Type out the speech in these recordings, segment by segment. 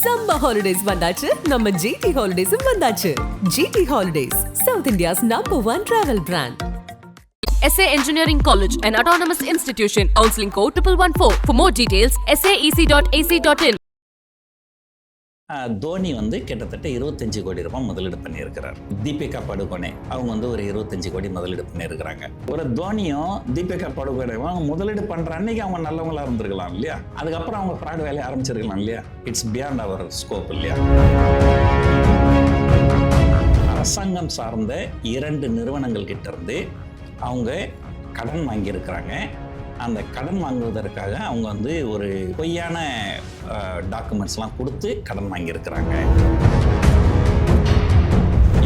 Summer holidays வந்தாச்சு நம்ம GT ஹாலிடேஸும் வந்தாச்சு GT holidays South India's number one travel brand SA Engineering College, an autonomous institution. Counseling code 1114. For more details, saec.ac.in. Dhoni வந்து கிட்டத்தட்ட இருபத்தஞ்சு கோடி ரூபாய் முதலீடு பண்ணியிருக்கிறார். தீபிகா படுகோனே அவங்க வந்து ஒரு இருபத்தஞ்சு கோடி முதலீடு பண்ணியிருக்கிறாங்க. ஒரு தோனியும் தீபிகா படுகோனேவும் முதலீடு பண்ற அன்னைக்கு அவங்க நல்லவங்களா இருந்திருக்கலாம் இல்லையா? அதுக்கப்புறம் அவங்க ஃப்ராட் வேலையை ஆரம்பிச்சிருக்கலாம் இல்லையா? இட்ஸ் பியாண்ட் அவர் ஸ்கோப் இல்லையா? அரசாங்கம் சார்ந்த இரண்டு நிறுவனங்கள் கிட்ட இருந்து அவங்க கடன் வாங்கியிருக்கிறாங்க. அந்த கடன் வாங்குவதற்காக அவங்க வந்து ஒரு பொய்யான டாக்குமெண்ட்ஸ்லாம் கொடுத்து கடன் வாங்கியிருக்கிறாங்க.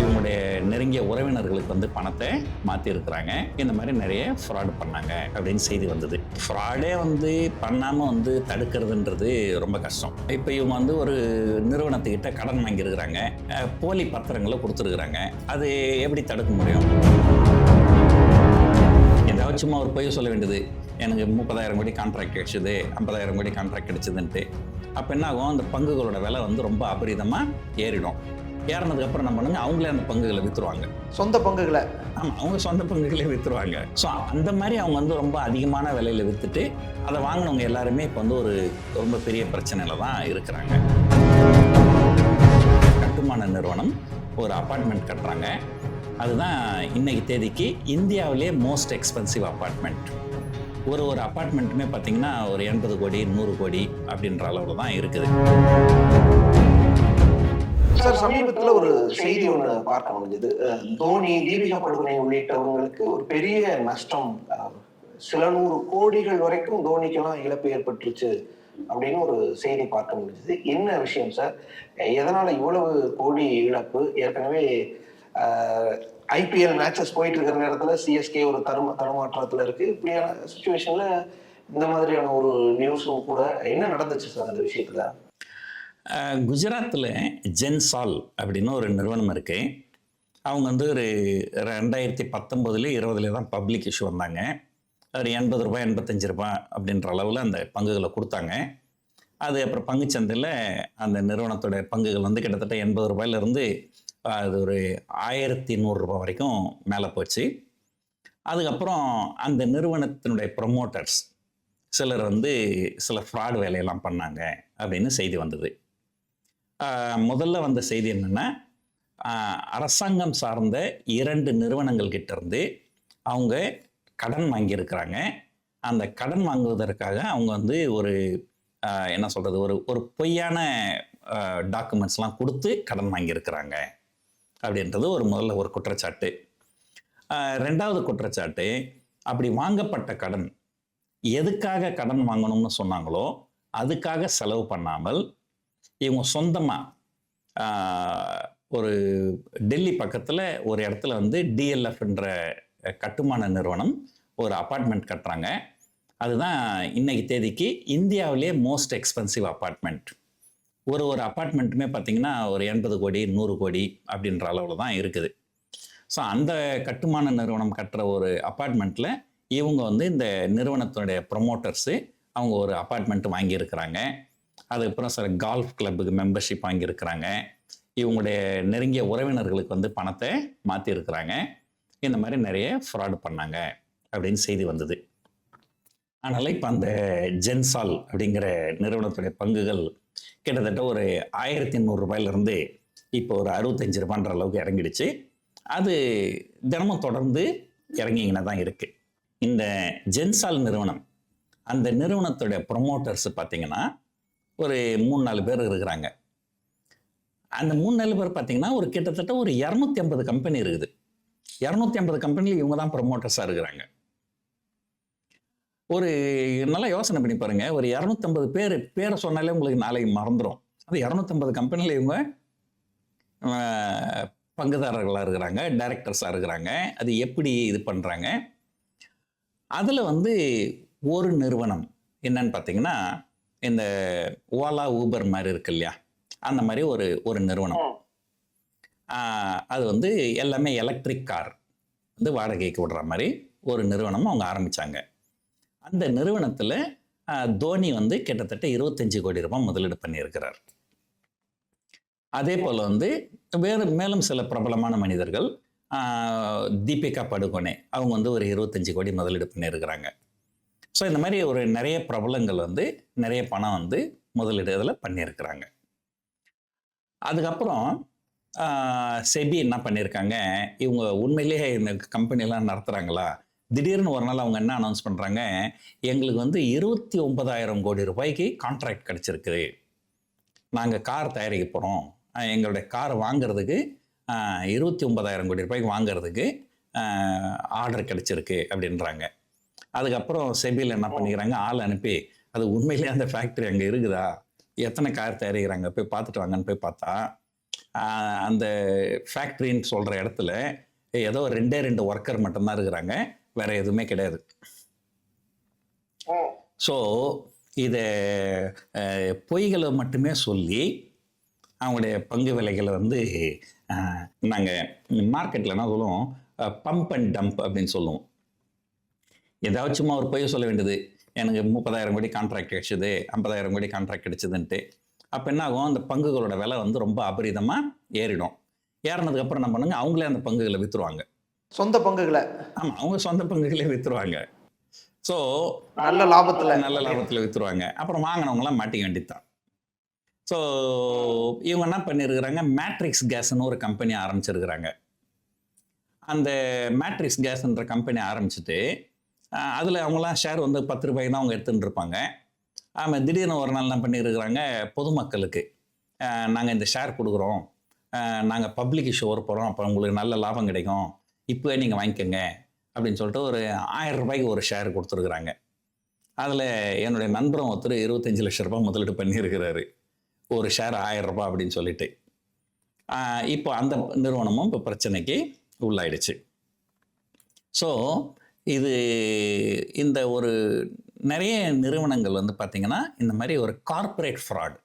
இவங்களுடைய நெருங்கிய உறவினர்களுக்கு வந்து பணத்தை மாற்றிருக்கிறாங்க இந்த மாதிரி நிறைய ஃப்ராடு பண்ணாங்க அப்படின்னு செய்தி வந்தது. ஃப்ராடே வந்து பண்ணாமல் வந்து தடுக்கிறதுன்றது ரொம்ப கஷ்டம். இப்போ இவங்க வந்து ஒரு நிறுவனத்துக்கிட்ட கடன் வாங்கியிருக்கிறாங்க. போலி பத்திரங்களை கொடுத்துருக்குறாங்க. அது எப்படி தடுக்க முடியும்? ஏதாவது சும்மா ஒரு பொய் சொல்ல வேண்டியது. எனக்கு முப்பதாயிரம் கோடி கான்ட்ராக்ட் கிடைச்சது ஐம்பதாயிரம் கோடி கான்ட்ராக்ட் கிடைச்சதுன்ட்டு. அப்போ என்ன ஆகும்? அந்த பங்குகளோட விலை வந்து ரொம்ப அபரிதமாக ஏறிடும். ஏறினதுக்கப்புறம் என்ன பண்ணுங்க? அவங்களே அந்த பங்குகளை விற்றுருவாங்க சொந்த பங்குகளை. ஆமாம் அவங்க சொந்த பங்குகளே விற்றுருவாங்க ஸோ அந்த மாதிரி அவங்க வந்து ரொம்ப அதிகமான விலையில் விற்றுட்டு அதை வாங்கினவங்க எல்லாருமே இப்போ வந்து ஒரு ரொம்ப பெரிய பிரச்சனையில தான் இருக்கிறாங்க. கட்டுமான நிறுவனம் ஒரு அப்பார்ட்மெண்ட் கட்டுறாங்க. அதுதான் இன்னைக்கு தேதிக்கு இந்தியாவிலே மோஸ்ட் எக்ஸ்பென்சிவ் அப்பார்ட்மெண்ட் ஒரு ஒரு அப்பார்ட்மெண்ட்டுமே பார்த்தீங்கன்னா ஒரு எண்பது கோடி நூறு கோடி அப்படின்ற அளவில் தான் இருக்குது. சார் சமீபத்துல ஒரு செய்தி ஒண்ணு பார்க்க முடிஞ்சது. தோனி தீபிகா படுகொலை உள்ளிட்டவங்களுக்கு ஒரு பெரிய நஷ்டம். சில நூறு கோடிகள் வரைக்கும் தோனிக்கெல்லாம் இழப்பு ஏற்பட்டுருச்சு அப்படின்னு ஒரு செய்தி பார்க்க முடிஞ்சது. என்ன விஷயம் சார்? எதனால இவ்வளவு கோடி இழப்பு? ஏற்கனவே ஐபிஎல் மேட்சஸ் போயிட்டு இருக்கிற நேரத்துல சிஎஸ்கே ஒரு தரும தடுமாற்றத்துல இருக்கு. இப்படியான சுச்சுவேஷன்ல இந்த மாதிரியான ஒரு நியூஸும் கூட என்ன நடந்துச்சு சார் அந்த விஷயத்துல? குஜராத்தில் ஜென்சால் அப்படின்னு ஒரு நிறுவனம் இருக்கு. அவங்க வந்து ஒரு ரெண்டாயிரத்தி பத்தொம்போதுல இருபதுல தான் பப்ளிக் இஷ்யூ வந்தாங்க. ஒரு எண்பது ரூபாய் எண்பத்தஞ்சு ரூபாய் அப்படின்ற அளவில் அந்த பங்குகளை கொடுத்தாங்க. அது அப்புறம் பங்குச்சந்தையில் அந்த நிறுவனத்தோட பங்குகள் வந்து கிட்டத்தட்ட எண்பது ரூபாயிலிருந்து அது ஒரு ஆயிரத்தி நூறுரூபா வரைக்கும் மேலே போச்சு. அதுக்கப்புறம் அந்த நிறுவனத்தினுடைய ப்ரொமோட்டர்ஸ் சிலர் வந்து சில ஃப்ராட் வேலையெல்லாம் பண்ணாங்க அப்படின்னு செய்தி வந்தது. முதல்ல வந்த செய்தி என்னென்னா அரசாங்கம் சார்ந்த இரண்டு நிறுவனங்கள் கிட்டேருந்து அவங்க கடன் வாங்கியிருக்கிறாங்க. அந்த கடன் வாங்குவதற்காக அவங்க வந்து ஒரு என்ன சொல்கிறது ஒரு ஒரு பொய்யான டாக்குமெண்ட்ஸ்லாம் கொடுத்து கடன் வாங்கியிருக்கிறாங்க. அப்படின்றது ஒரு முதல்ல ஒரு குற்றச்சாட்டு. ரெண்டாவது குற்றச்சாட்டு அப்படி வாங்கப்பட்ட கடன் எதுக்காக கடன் வாங்கணும்னு சொன்னாங்களோ அதுக்காக செலவு பண்ணாமல் இவங்க சொந்தமாக ஒரு டெல்லி பக்கத்தில் ஒரு இடத்துல வந்து டிஎல்எஃப்ன்ற கட்டுமான நிறுவனம் ஒரு அப்பார்ட்மெண்ட் கட்டுறாங்க. அதுதான் இன்னைக்கு தேதிக்கு இந்தியாவிலே மோஸ்ட் எக்ஸ்பென்சிவ் அப்பார்ட்மெண்ட் ஒரு ஒரு அப்பார்ட்மெண்ட்டுமே பார்த்தீங்கன்னா ஒரு எண்பது கோடி நூறு கோடி அப்படின்ற அளவில் தான் இருக்குது. ஸோ அந்த கட்டுமான நிறுவனம் கட்டுற ஒரு அப்பார்ட்மெண்ட்டில் இவங்க வந்து இந்த நிறுவனத்தினுடைய ப்ரொமோட்டர்ஸு அவங்க ஒரு அப்பார்ட்மெண்ட் வாங்கியிருக்கிறாங்க. அதுக்கப்புறம் சில கால்ஃப் கிளப்புக்கு மெம்பர்ஷிப் வாங்கியிருக்கிறாங்க. இவங்களுடைய நெருங்கிய உறவினர்களுக்கு வந்து பணத்தை மாற்றிருக்கிறாங்க இந்த மாதிரி நிறைய ஃப்ராட் பண்ணாங்க அப்படின்னு செய்தி வந்தது. அதனால் இப்போ அந்த ஜென்சால் அப்படிங்கிற நிறுவனத்துடைய பங்குகள் கிட்டத்தட்ட ஒரு ஆயிரத்தி நூறுரூபாயிலிருந்து இப்போ ஒரு அறுபத்தஞ்சு ரூபான்ற அளவுக்கு இறங்கிடுச்சு. அது தினமும் தொடர்ந்து இறங்கிங்கன்னா தான் இருக்குது இந்த ஜென்சால் நிறுவனம் அந்த நிறுவனத்துடைய ப்ரொமோட்டர்ஸ் பார்த்தீங்கன்னா ஒரு மூணு நாலு பேர் இருக்கிறாங்க. அந்த மூணு நாலு பேர் பார்த்தீங்கன்னா ஒரு கிட்டத்தட்ட ஒரு இரநூத்தி ஐம்பது கம்பெனி இருக்குது. இரநூத்தி ஐம்பது கம்பெனியில் இவங்க தான் ப்ரொமோட்டர்ஸாக இருக்கிறாங்க. ஒரு நல்லா யோசனை பண்ணி பாருங்க. ஒரு இரநூத்தம்பது பேர் பேரை சொன்னாலே உங்களுக்கு நாளைக்கு மறந்துடும் அது இரநூத்தம்பது கம்பெனியில் இவங்க பங்குதாரர்களாக இருக்கிறாங்க டைரக்டர்ஸாக இருக்கிறாங்க. அது எப்படி இது பண்ணுறாங்க அதில் வந்து ஒரு நிறுவனம் என்னன்னு பார்த்தீங்கன்னா இந்த ஓலா ஊபர் மாதிரி இருக்கு இல்லையா? அந்த மாதிரி ஒரு ஒரு நிறுவனம். அது வந்து எல்லாமே எலக்ட்ரிக் கார் வந்து வாடகைக்கு விடுற மாதிரி ஒரு நிறுவனம் அவங்க ஆரம்பித்தாங்க அந்த நிறுவனத்தில் தோனி வந்து கிட்டத்தட்ட இருபத்தஞ்சு கோடி ரூபாய் முதலீடு பண்ணியிருக்கிறார். அதே போல் வந்து வேறு மேலும் சில பிரபலமான மனிதர்கள் தீபிகா படுகோனே அவங்க வந்து ஒரு இருபத்தஞ்சி கோடி முதலீடு பண்ணியிருக்கிறாங்க. ஸோ இந்த மாதிரி ஒரு நிறைய பிரபலங்கள் வந்து நிறைய பணம் வந்து முதலீடு இதில் பண்ணியிருக்கிறாங்க. அதுக்கப்புறம் செபி என்ன பண்ணியிருக்காங்க? இவங்க உண்மையிலேயே இந்த கம்பெனிலாம் நடத்துகிறாங்களா திடீர்னு ஒரு நாள் அவங்க என்ன அனௌன்ஸ் பண்ணுறாங்க எங்களுக்கு வந்து இருபத்தி ஒன்பதாயிரம் கோடி ரூபாய்க்கு கான்ட்ராக்ட் கிடச்சிருக்குது நாங்கள் கார் தயாரிக்க போகிறோம் எங்களுடைய கார் வாங்குறதுக்கு இருபத்தி ஒன்பதாயிரம் கோடி ரூபாய்க்கு வாங்குறதுக்கு ஆர்டர் கிடச்சிருக்கு அப்படின்றாங்க. அதுக்கப்புறம் செபியில் என்ன பண்ணிக்கிறாங்க? ஆள் அனுப்பி அது உண்மையிலேயே அந்த ஃபேக்ட்ரி அங்கே இருக்குதா? எத்தனை கார் தயாரிக்கிறாங்க? போய் பார்த்துட்டு வாங்கன்னு போய் பார்த்தா அந்த ஃபேக்ட்ரின்னு சொல்கிற இடத்துல ஏதோ ரெண்டே ரெண்டு ஒர்க்கர் மட்டும்தான் இருக்கிறாங்க. வேற எதுவுமே கிடையாது. ஸோ இதை பொய்களை மட்டுமே சொல்லி அவங்களுடைய பங்கு விலைகளை வந்து நாங்கள் மார்க்கெட்டில் என்ன சொல்லுவோம்? பம்ப் அண்ட் டம்ப் அப்படின்னு சொல்லுவோம். ஏதாவது சும்மா ஒரு பொய் சொல்ல வேண்டியது. எனக்கு முப்பதாயிரம் கோடி கான்ட்ராக்ட் கிடைச்சது ஐம்பதாயிரம் கோடி கான்ட்ராக்ட் கிடைச்சதுன்ட்டு. அப்போ என்ன ஆகும்? அந்த பங்குகளோட விலை வந்து ரொம்ப அபரிதமாக ஏறிடும். ஏறினதுக்கு அப்புறம் என்ன பண்ணுங்க? அவங்களே அந்த பங்குகளை விற்றுருவாங்க சொந்த பங்குகளை. ஆமாம் அவங்க சொந்த பங்குகளே விற்றுருவாங்க ஸோ நல்ல லாபத்துல. நல்ல லாபத்தில் விற்றுருவாங்க அப்புறம் வாங்கினவங்களாம் மாட்டிக்க வேண்டியதுதான். ஸோ இவங்க என்ன பண்ணியிருக்கிறாங்க மேட்ரிக்ஸ் கேஸ்னு ஒரு கம்பெனி ஆரம்பிச்சிருக்கிறாங்க. அந்த மேட்ரிக்ஸ் கேஸ்ன்ற கம்பெனி ஆரம்பிச்சுட்டு அதில் அவங்களாம் ஷேர் வந்து பத்து ரூபாய்க்கு தான் அவங்க எடுத்துகிட்டு இருப்பாங்க. ஆமாம் திடீர்னு ஒரு நாள் என்ன பண்ணியிருக்கிறாங்க பொதுமக்களுக்கு நாங்கள் இந்த ஷேர் கொடுக்குறோம். நாங்கள் பப்ளிக் இஷ்யூ வர போகிறோம் அப்போ உங்களுக்கு நல்ல லாபம் கிடைக்கும். இப்போவே நீங்கள் வாங்கிக்கோங்க அப்படின்னு சொல்லிட்டு ஒரு ஆயிரம் ரூபாய்க்கு ஒரு ஷேர் கொடுத்துருக்குறாங்க. அதில் என்னுடைய நண்பரும் ஒருத்தர் இருபத்தஞ்சி லட்ச ரூபாய் முதலீடு பண்ணியிருக்கிறாரு. ஒரு ஷேர் ஆயிரம் ரூபாய் அப்படின்னு சொல்லிட்டு. இப்போ அந்த நிறுவனமும் இப்போ பிரச்சனைக்கு உள்ளாயிடுச்சு. ஸோ இது இந்த ஒரு நிறைய நிறுவனங்கள் வந்து பார்த்திங்கன்னா இந்த மாதிரி ஒரு கார்ப்பரேட் ஃப்ராட்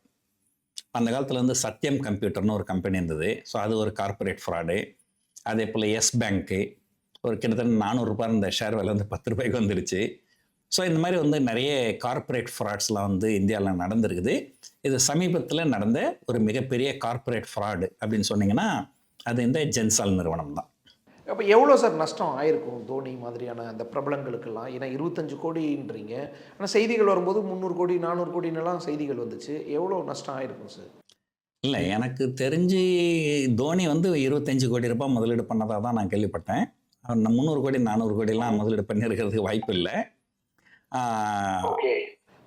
அந்த காலத்தில் வந்து சத்யம் கம்ப்யூட்டர்னு ஒரு கம்பெனி இருந்தது. ஸோ அது ஒரு கார்ப்பரேட் ஃப்ராடு அதே போல் எஸ் பேங்க்கு ஒரு கிட்டத்தட்ட நானூறுரூபா இந்த ஷேர் விலை வந்து பத்து ரூபாய்க்கு வந்துடுச்சு ஸோ இந்த மாதிரி வந்து நிறைய கார்ப்பரேட் ஃப்ராட்ஸ்லாம் வந்து இந்தியாவில் நடந்திருக்குது. இது சமீபத்தில் நடந்த ஒரு மிகப்பெரிய கார்ப்பரேட் ஃப்ராடு அப்படின்னு சொன்னிங்கன்னா அது இந்த ஜென்சால் நிறுவனம் தான். அப்போ எவ்வளோ சார் நஷ்டம் ஆயிருக்கும் தோனி மாதிரியான அந்த பிரபலங்களுக்கெல்லாம்? ஏன்னா இருபத்தஞ்சு கோடின்றீங்க. ஆனால் செய்திகள் வரும்போது முந்நூறு கோடி நானூறு கோடின்னெல்லாம் செய்திகள் வந்துச்சு. எவ்வளோ நஷ்டம் ஆயிருக்கும் சார்? இல்லை எனக்கு தெரிஞ்சு தோனி வந்து இருபத்தஞ்சு கோடி ரூபாய் முதலீடு பண்ணதாக தான் நான் கேள்விப்பட்டேன். முந்நூறு கோடி நானூறு கோடிலாம் முதலீடு பண்ணியிருக்கிறதுக்கு வாய்ப்பு இல்லை.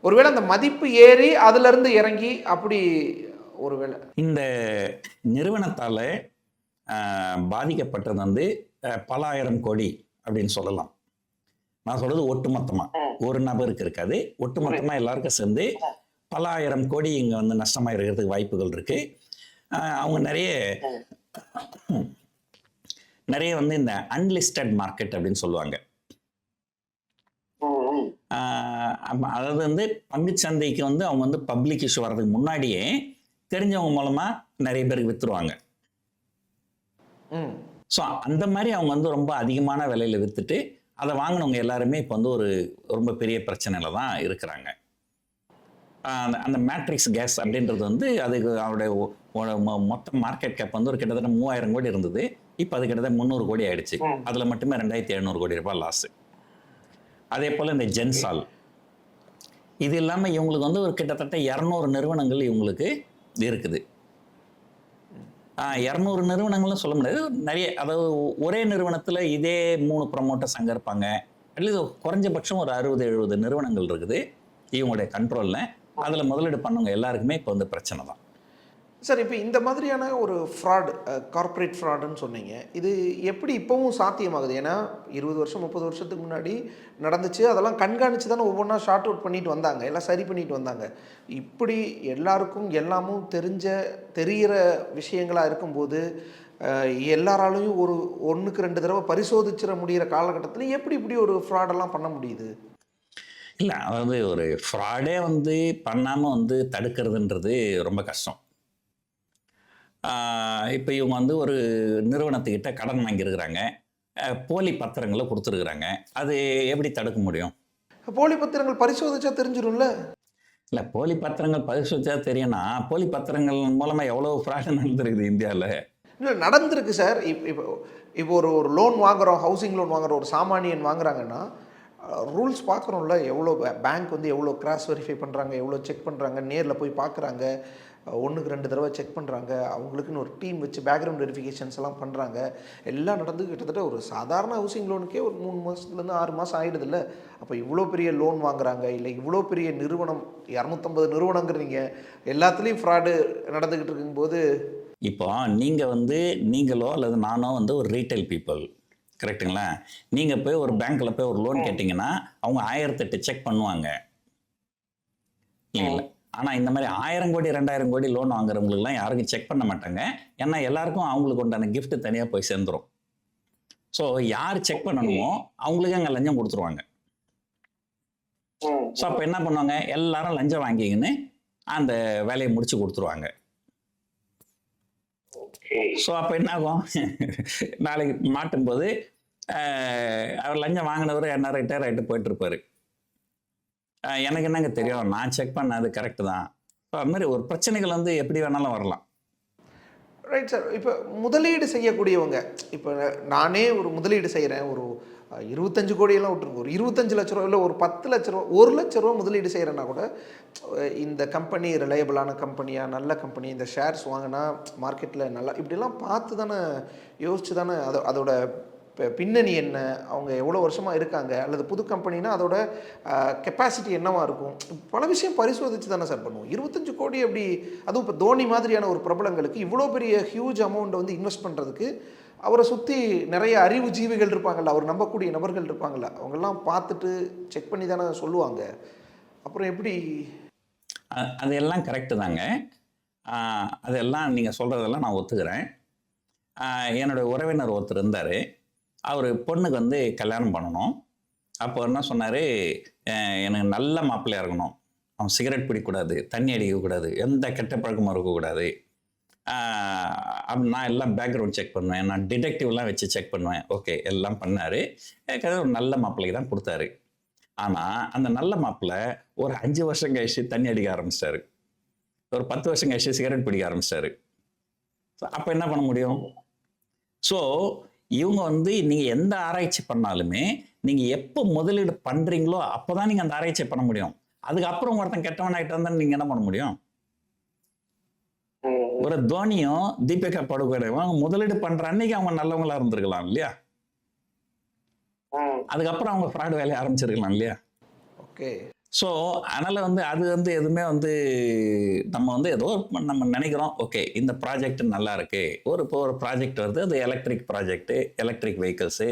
ஒருவேளை அந்த மதிப்பு ஏறி அதுல இருந்து இறங்கி அப்படி ஒருவேளை. இந்த நிறுவனத்தால் பாதிக்கப்பட்டது வந்து பல ஆயிரம் கோடி அப்படின்னு சொல்லலாம். நான் சொல்றது ஒட்டுமொத்தமாக ஒரு நபருக்கு இருக்காது. ஒட்டுமொத்தமாக எல்லாருக்கும் சேர்ந்து பல ஆயிரம் கோடி இங்கே வந்து நஷ்டமாக இருக்கிறதுக்கு வாய்ப்புகள் இருக்கு. அஹ், அவங்க நிறைய நிறைய வந்து இந்த அன்லிஸ்டட் மார்க்கெட் அப்படின்னு சொல்லுவாங்க. அதாவது வந்து பங்குச்சந்தைக்கு வந்து அவங்க வந்து பப்ளிக் இஷ்யூ வர்றதுக்கு முன்னாடியே தெரிஞ்சவங்க மூலமாக நிறைய பேருக்கு விற்றுருவாங்க ஸோ அந்த மாதிரி அவங்க வந்து ரொம்ப அதிகமான விலையில் விற்றுட்டு அதை வாங்கினவங்க எல்லாருமே இப்போ வந்து ஒரு ரொம்ப பெரிய பிரச்சனையில் தான் இருக்கிறாங்க. அந்த அந்த மேட்ரிக்ஸ் கேஸ் அப்படின்றது வந்து அதுக்கு அவருடைய மொத்த மார்க்கெட் கேப் வந்து ஒரு கிட்டத்தட்ட மூவாயிரம் கோடி இருந்தது. இப்போ அது கிட்டத்தட்ட முந்நூறு கோடி ஆயிடுச்சு. அதில் மட்டுமே ரெண்டாயிரத்தி எழுநூறு கோடி ரூபாய் லாஸு அதே போல் இந்த ஜென்சால் இது இல்லாமல் இவங்களுக்கு வந்து ஒரு கிட்டத்தட்ட இரநூறு நிறுவனங்கள் இவங்களுக்கு இருக்குது. இரநூறு நிறுவனங்களும் சொல்ல முடியாது. நிறைய அதாவது ஒரே நிறுவனத்தில் இதே மூணு ப்ரமோட்டர்ஸ் அங்கே இருப்பாங்க. அட்லீஸ்ட் குறைஞ்சபட்சம் ஒரு அறுபது எழுபது நிறுவனங்கள் இருக்குது. இவங்களுடைய கண்ட்ரோலில் அதில் முதலீடு பண்ணவங்க எல்லாருக்குமே இப்போ வந்து பிரச்சனை தான். சார் இப்போ இந்த மாதிரியான ஒரு ஃப்ராடு கார்ப்பரேட் ஃப்ராடுன்னு சொன்னீங்க. இது எப்படி இப்போவும் சாத்தியமாகுது? ஏன்னா இருபது வருஷம் முப்பது வருஷத்துக்கு முன்னாடி நடந்துச்சு. அதெல்லாம் கண்காணித்து தானே ஒவ்வொன்றா ஷார்ட் அவுட் பண்ணிட்டு வந்தாங்க. எல்லாம் சரி பண்ணிட்டு வந்தாங்க. இப்படி எல்லாருக்கும் எல்லாமும் தெரிஞ்ச தெரிகிற விஷயங்களாக இருக்கும்போது எல்லாராலையும் ஒரு ஒன்றுக்கு ரெண்டு தடவை பரிசோதிச்சிட முடிகிற காலகட்டத்தில் எப்படி இப்படி ஒரு ஃப்ராடெல்லாம் பண்ண முடியுது? இல்லை அதாவது ஒரு ஃப்ராடே வந்து பண்ணாமல் வந்து தடுக்கிறதுன்றது ரொம்ப கஷ்டம். இப்போ இவங்க வந்து ஒரு நிறுவனத்துக்கிட்ட கடன் வாங்கியிருக்கிறாங்க. போலி பத்திரங்களை கொடுத்துருக்குறாங்க. அது எப்படி தடுக்க முடியும்? போலி பத்திரங்கள் பரிசோதிச்சா தெரிஞ்சிடும்ல இல்லை போலி பத்திரங்கள் பரிசோதிச்சா தெரியும்னா போலி பத்திரங்கள் மூலமாக எவ்வளோ ஃப்ராட் நடந்திருக்குது இந்தியாவில் இல்லை நடந்திருக்கு சார். இப்போ இப்போ ஒரு ஒரு லோன் வாங்குறோம் ஹவுசிங் லோன் வாங்குறோம் ஒரு சாமானியன் வாங்குறாங்கன்னா ரூல்ஸ் பார்க்குறோம்ல எவ்வளோ பேங்க் வந்து எவ்வளோ கிராஸ் வெரிஃபை பண்ணுறாங்க எவ்வளோ செக் பண்ணுறாங்க நேரில் போய் பார்க்குறாங்க ஒன்றுக்கு ரெண்டு தடவை செக் பண்ணுறாங்க அவங்களுக்குன்னு ஒரு டீம் வச்சு பேக்ரவுண்ட் வெரிஃபிகேஷன்ஸ் எல்லாம் பண்ணுறாங்க எல்லாம் நடந்து கிட்டத்தட்ட ஒரு சாதாரண ஹவுசிங் லோனுக்கே ஒரு மூணு மாதத்துலேருந்து ஆறு மாதம் ஆகிடுதுல்ல அப்போ இவ்வளோ பெரிய லோன் வாங்குறாங்க இல்லை இவ்வளோ பெரிய நிறுவனம் இரநூத்தம்பது நிறுவனங்கிறீங்க எல்லாத்துலேயும் ஃப்ராடு நடந்துக்கிட்டு இருக்கும்போது இப்போ நீங்கள் வந்து நீங்களோ அல்லது நானோ வந்து ஒரு ரீட்டைல் பீப்புள் கரெக்ட்டுங்களா? நீங்கள் போய் ஒரு பேங்க்கில் போய் ஒரு லோன் கேட்டிங்கன்னா அவங்க ஆயிரத்தெட்டு செக் பண்ணுவாங்க. இல்லைங்களா? ஆனால் இந்த மாதிரி ஆயிரம் கோடி ரெண்டாயிரம் கோடி லோன் வாங்குறவங்களுக்குலாம் யாருக்கும் செக் பண்ண மாட்டாங்க. ஏன்னா எல்லாருக்கும் அவங்களுக்கு உண்டான gift தனியாக போய் சேர்ந்துரும். ஸோ யார் செக் பண்ணணுமோ அவங்களுக்கு அங்கே லஞ்சம் கொடுத்துருவாங்க. ஸோ அப்போ என்ன பண்ணுவாங்க? எல்லாரும் லஞ்சம் வாங்கிக்கின்னு அந்த வேலையை முடிச்சு கொடுத்துருவாங்க. ஸோ அப்போ என்ன ஆகும் நாளைக்கு மாட்டும்போது ஆஹ், அவர் லஞ்சம் வாங்கினவர் என்ன ரிட்டையர் ஆகிட்டு போயிட்டு இருப்பாரு ஆஹ், எனக்கு என்னங்க தெரியும்? நான் செக் பண்ண அது கரெக்டு தான். ஸோ அது மாதிரி ஒரு பிரச்சனைகள் வந்து எப்படி வேணாலும் வரலாம். ரைட் சார் இப்போ முதலீடு செய்யக்கூடியவங்க இப்போ நானே ஒரு முதலீடு செய்கிறேன் ஒரு இருபத்தஞ்சு கோடியெல்லாம் விட்டுருங்க. ஒரு இருபத்தஞ்சு லட்ச ரூபா இல்லை ஒரு பத்து லட்ச ரூபா ஒரு லட்ச ரூபா முதலீடு செய்கிறேன்னா கூட இந்த கம்பெனி ரிலையபிளான கம்பெனியாக நல்ல கம்பெனி இந்த ஷேர்ஸ் வாங்கினா மார்க்கெட்டில் நல்லா இப்படிலாம் பார்த்து தானே யோசிச்சு தானே அதோ அதோட பின்னணி என்ன அவங்க எவ்வளோ வருஷமாக இருக்காங்க அல்லது புது கம்பெனினா அதோட கெப்பாசிட்டி என்னவாக இருக்கும்? பல விஷயம் பரிசோதித்து தானே சார் பண்ணுவோம். இருபத்தஞ்சு கோடி அப்படி அதுவும் இப்போ தோனி மாதிரியான ஒரு பிரபலங்களுக்கு இவ்வளோ பெரிய ஹியூஜ் அமௌண்ட்டை வந்து இன்வெஸ்ட் பண்ணுறதுக்கு அவரை சுற்றி நிறைய அறிவு ஜீவிகள் இருப்பாங்கள்ல அவர் நம்பக்கூடிய நபர்கள் இருப்பாங்கள்ல அவங்கெல்லாம் பார்த்துட்டு செக் பண்ணி தானே சொல்லுவாங்க. அப்புறம் எப்படி? அது அதெல்லாம் கரெக்டு தாங்க. அதெல்லாம் நீங்கள் சொல்கிறதெல்லாம் நான் ஒத்துக்கிறேன். என்னுடைய உறவினர் ஒருத்தர் இருந்தார். அவர் பொண்ணுக்கு வந்து கல்யாணம் பண்ணணும். அப்போ என்ன சொன்னார்? எனக்கு நல்ல மாப்பிள்ளையாக இருக்கணும். அவன் சிகரெட் பிடிக்கக்கூடாது தண்ணி அடிக்கக்கூடாது எந்த கெட்ட பழக்கமும் இருக்கக்கூடாது. நான் எல்லாம் பேக்ரவுண்ட் செக் பண்ணுவேன். நான் டிடெக்டிவ்லாம் வச்சு செக் பண்ணுவேன். ஓகே எல்லாம் பண்ணார். ஒரு நல்ல மாப்பிள்ளைக்கு தான் கொடுத்தாரு. ஆனால் அந்த நல்ல மாப்பிள்ளை ஒரு அஞ்சு வருஷம் கழிச்சு தண்ணி அடிக்க ஆரம்பிச்சிட்டாரு. ஒரு பத்து வருஷம் கழிச்சு சிகரெட் பிடிக்க ஆரம்பிச்சிட்டாரு. அப்போ என்ன பண்ண முடியும்? ஸோ இவங்க வந்து நீங்கள் எந்த ஆராய்ச்சி பண்ணாலுமே நீங்கள் எப்போ முதலீடு பண்ணுறீங்களோ அப்போ தான் நீங்கள் அந்த ஆராய்ச்சி பண்ண முடியும். அதுக்கப்புறம் ஒருத்தன் கெட்டவன் ஆகிட்டு இருந்தால் நீங்கள் என்ன பண்ண முடியும்? ஒரு தோனியும் தீபிகா படுகோடையும் முதலீடு பண்ணுற அன்னைக்கு அவங்க நல்லவங்களா இருந்திருக்கலாம் இல்லையா? அதுக்கப்புறம் அவங்க ஃப்ராட் வேலையை ஆரம்பிச்சிருக்கலாம் இல்லையா? ஓகே. ஸோ அதனால் வந்து அது வந்து எதுவுமே வந்து நம்ம வந்து ஏதோ நம்ம நினைக்கிறோம் ஓகே இந்த ப்ராஜெக்ட் நல்லா இருக்கு. ஒரு இப்போ ஒரு ப்ராஜெக்ட் வருது அது எலக்ட்ரிக் ப்ராஜெக்ட்டு எலக்ட்ரிக் வெஹிக்கிள்ஸு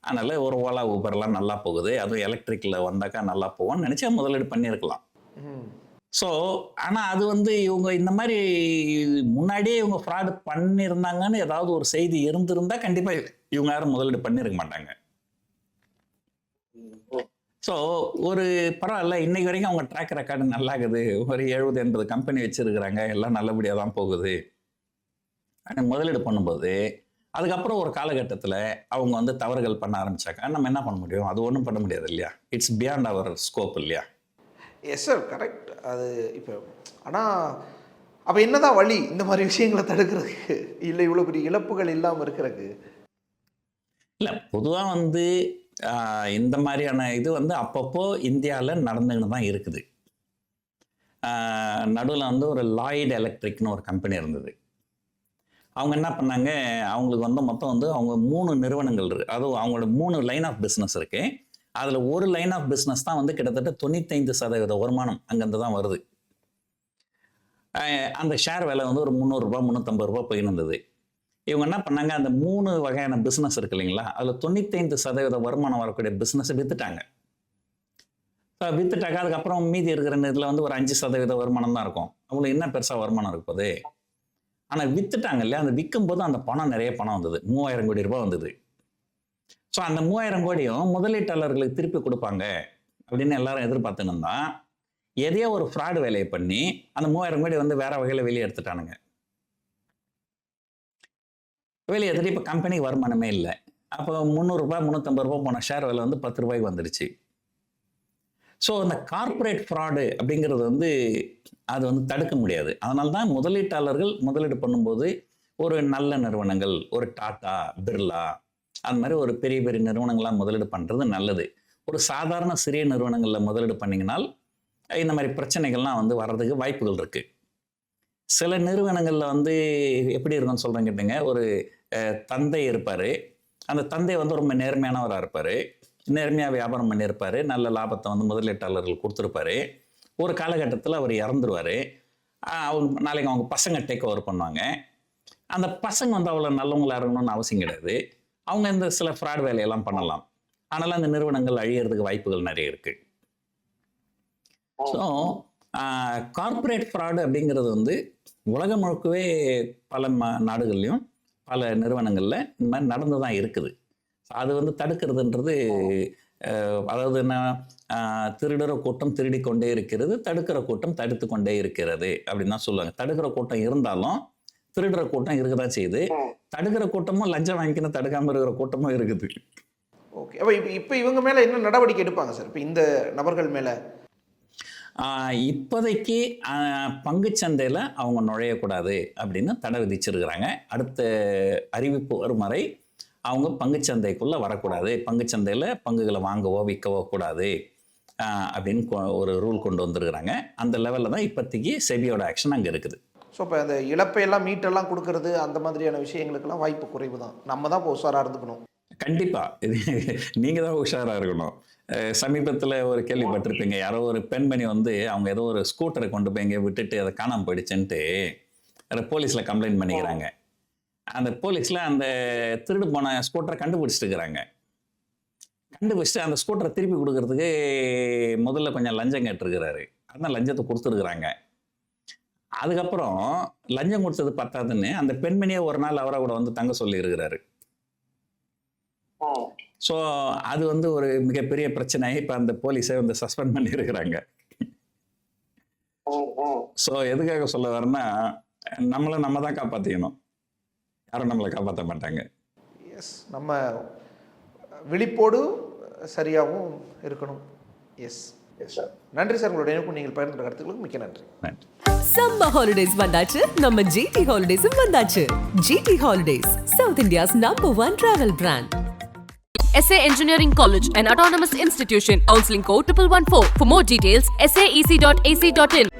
அதனால் ஒரு ஓலா ஊபர்லாம் நல்லா போகுது. அதுவும் எலக்ட்ரிக்கில் வந்தாக்கா நல்லா போகும்னு நினச்சி முதலீடு பண்ணியிருக்கலாம். ஸோ ஆனால் அது வந்து இவங்க இந்த மாதிரி முன்னாடியே இவங்க ஃப்ராடு பண்ணியிருந்தாங்கன்னு ஏதாவது ஒரு செய்தி இருந்திருந்தா கண்டிப்பாக இவங்க யாரும் முதலீடு பண்ணியிருக்க மாட்டாங்க. ஸோ ஒரு பரவாயில்ல இன்னைக்கு வரைக்கும் அவங்க ட்ராக் ரெக்கார்டு நல்லா இருக்குது ஒரு எழுபது எண்பது கம்பெனி வச்சுருக்கிறாங்க. எல்லாம் நல்லபடியாக தான் போகுது. ஆனால் முதலீடு பண்ணும்போது அதுக்கப்புறம் ஒரு காலகட்டத்தில் அவங்க வந்து தவறுகள் பண்ண ஆரம்பிச்சாக்கா நம்ம என்ன பண்ண முடியும்? அது ஒன்றும் பண்ண முடியாது இல்லையா? இட்ஸ் பியாண்ட் அவர் ஸ்கோப் இல்லையா? எஸ் சார் கரெக்ட் அது இப்போ ஆனால் அப்போ என்னதான் வழி இந்த மாதிரி விஷயங்களை தடுக்கிறதுக்கு? இல்லை இவ்வளோ பெரிய இழப்புகள் இல்லாமல் இருக்கிறதுக்கு? இல்லை பொதுவாக வந்து இந்த மாதிரியான இது வந்து அப்பப்போ இந்தியாவில் நடந்துக்கிட்டு தான் இருக்குது. நடுவில் வந்து ஒரு லாய்டு எலக்ட்ரிக்னு ஒரு கம்பெனி இருந்தது. அவங்க என்ன பண்ணாங்க அவங்களுக்கு வந்து மொத்தம் வந்து அவங்க மூணு நிறுவனங்கள் இருக்குது அதுவும் அவங்களோட மூணு லைன் ஆஃப் பிஸ்னஸ் இருக்குது அதில் ஒரு லைன் ஆஃப் பிஸ்னஸ் தான் வந்து கிட்டத்தட்ட தொண்ணூத்தைந்து சதவீத வருமானம் அங்கேருந்து தான் வருது. அந்த ஷேர் விலை வந்து ஒரு முந்நூறுரூபா முந்நூற்றம்பது ரூபா போயிருந்தது இவங்க என்ன பண்ணாங்க? அந்த மூணு வகையான பிஸ்னஸ் இருக்கு இல்லைங்களா? அதில் தொண்ணூத்தைந்து சதவீத வருமானம் வரக்கூடிய பிஸ்னஸை வித்துட்டாங்க. விற்றுட்டாக்கா வித்துட்டாக்க அதுக்கப்புறம் மீதி இருக்கிற இதில் வந்து ஒரு அஞ்சு சதவீத வருமானம் தான் இருக்கும். அவங்களுக்கு என்ன பெருசாக வருமானம் இருப்பது ஆனால் வித்துட்டாங்க இல்லையா? அந்த விற்கும் போது அந்த பணம் நிறைய பணம் வந்தது. மூவாயிரம் கோடி ரூபாய் வந்தது. ஸோ அந்த மூவாயிரம் கோடியும் முதலீட்டாளர்களுக்கு திருப்பி கொடுப்பாங்க அப்படின்னு எல்லாரும் எதிர்பார்த்துன்னு இருந்தான் எதையோ ஒரு ஃப்ராடு வேலையை பண்ணி அந்த மூவாயிரம் கோடி வந்து வேற வகையில் வெளியே எடுத்துட்டானுங்க. வெளியே எடுத்துட்டு இப்போ கம்பெனிக்கு வருமானமே இல்லை. அப்போ முந்நூறுரூபா முந்நூற்றம்பது ரூபா போன ஷேர் விலை வந்து பத்து ரூபாய்க்கு வந்துடுச்சு ஸோ அந்த கார்ப்பரேட் ஃப்ராடு அப்படிங்கிறது வந்து அது வந்து தடுக்க முடியாது. அதனால தான் முதலீட்டாளர்கள் முதலீடு பண்ணும்போது ஒரு நல்ல நிறுவனங்கள் ஒரு டாட்டா பிர்லா அது மாதிரி ஒரு பெரிய பெரிய நிறுவனங்களாக முதலீடு பண்ணுறது நல்லது. ஒரு சாதாரண சிறிய நிறுவனங்களில் முதலீடு பண்ணிங்கனால் இந்த மாதிரி பிரச்சனைகள்லாம் வந்து வர்றதுக்கு வாய்ப்புகள் இருக்குது சில நிறுவனங்களில் வந்து எப்படி இருக்கும்னு சொல்கிறேன் கேட்டுங்க ஒரு தந்தை இருப்பார். அந்த தந்தை வந்து ரொம்ப நேர்மையானவராக இருப்பார். நேர்மையாக வியாபாரம் பண்ணியிருப்பார். நல்ல லாபத்தை வந்து முதலீட்டாளர்கள் கொடுத்துருப்பாரு. ஒரு காலகட்டத்தில் அவர் இறந்துருவார். அவங்க நாளைக்கு அவங்க பசங்க டேக் ஓவர் பண்ணுவாங்க. அந்த பசங்க வந்து அவ்வளோ நல்லவங்களாக இருக்கணும்னு அவசியம் கிடையாது. அவங்க இந்த சில ஃப்ராட் வேலையெல்லாம் பண்ணலாம். ஆனாலும் அந்த நிறுவனங்கள் அழியறதுக்கு வாய்ப்புகள் நிறைய இருக்குது ஸோ கார்ப்பரேட் ஃப்ராடு அப்படிங்கிறது வந்து உலகம் முழுக்கவே பல ம நாடுகள்லையும் பல நிறுவனங்களில் இந்த மாதிரி நடந்து தான் இருக்குது. அது வந்து தடுக்கிறதுன்றது அதாவது என்ன திருடுற கூட்டம் திருடி கொண்டே இருக்கிறது தடுக்கிற கூட்டம் தடுத்து கொண்டே இருக்கிறது அப்படின்னு தான் சொல்லுவாங்க. தடுக்கிற கூட்டம் இருந்தாலும் திருடுற கூட்டம் இருக்க தான் செய்யுது தடுக்கிற கூட்டமும் லஞ்சம் வாங்கிக்கணும் தடுக்காமல் இருக்கிற கூட்டமும் இருக்குது. ஓகே. அப்போ இப்போ இப்போ இவங்க மேலே என்ன நடவடிக்கை எடுப்பாங்க சார்? இப்போ இந்த நபர்கள் மேலே? இப்போதைக்கு பங்குச்சந்தையில் அவங்க நுழையக்கூடாது அப்படின்னு தடை விதிச்சிருக்கிறாங்க. அடுத்த அறிவிப்பு வரும் வரை அவங்க பங்குச்சந்தைக்குள்ளே வரக்கூடாது. பங்குச்சந்தையில் பங்குகளை வாங்கவோ விற்கவோ கூடாது. அப்படின்னு ஒரு ரூல் கொண்டு வந்திருக்கிறாங்க. அந்த லெவலில் தான் இப்போதைக்கு செபியோட ஆக்ஷன் அங்கே இருக்குது. ஸோ இப்போ அந்த இழப்பையெல்லாம் மீட்டெல்லாம் கொடுக்கறது அந்த மாதிரியான விஷயங்களுக்கெல்லாம் வாய்ப்பு குறைவு தான் நம்ம தான் இப்போ உஷாராக இருந்துக்கணும். கண்டிப்பாக இது நீங்கள் தான் உஷாராக இருக்கணும். சமீபத்தில் ஒரு கேள்விப்பட்டிருப்பீங்க. யாரோ ஒரு பெண்மணி வந்து அவங்க ஏதோ ஒரு ஸ்கூட்டரை கொண்டு போய் இங்கே விட்டுட்டு அதை காணாமல் போயிடுச்சுன்ட்டு அதை போலீஸில் கம்ப்ளைண்ட் பண்ணிக்கிறாங்க. அந்த போலீஸில் அந்த திருடு போன ஸ்கூட்டரை கண்டுபிடிச்சிட்டு இருக்கிறாங்க. கண்டுபிடிச்சிட்டு அந்த ஸ்கூட்டரை திருப்பி கொடுக்கறதுக்கு முதல்ல கொஞ்சம் லஞ்சம் கேட்டிருக்கிறாரு. ஆனால் லஞ்சத்தை கொடுத்துருக்குறாங்க. அதுக்கப்புறம் லஞ்சம் கொடுத்தது பத்தாதுன்னு அந்த பெண்மணியை ஒரு நாள் அவரை கூட வந்து தங்க சொல்லி இருக்கிறாரு ஸோ அது வந்து ஒரு மிகப்பெரிய பிரச்சனை. இப்போ அந்த போலீஸை வந்து சஸ்பெண்ட் பண்ணியிருக்கிறாங்க. ஸோ எதுக்காக சொல்ல வரேன்னா நம்மளை நம்ம தான் காப்பாற்றிக்கணும் யாரும் நம்மளை காப்பாற்ற மாட்டாங்க. எஸ் நம்ம விழிப்போடு சரியாகவும் இருக்கணும். எஸ் எஸ் சார் நன்றி சார் உங்களுடைய இணைப்பு நீங்கள் பகிர்ந்த கருத்துக்களுக்கு மிக்க நன்றி நன்றி சம்மர் ஹாலிடேஸ் வந்தாச்சு நம்ம ஜிடி ஹாலிடேஸும் வந்தாச்சு GT holidays South India's number one travel brand SA Engineering College, an autonomous institution. Counseling code 1114. For more details, saec.ac.in.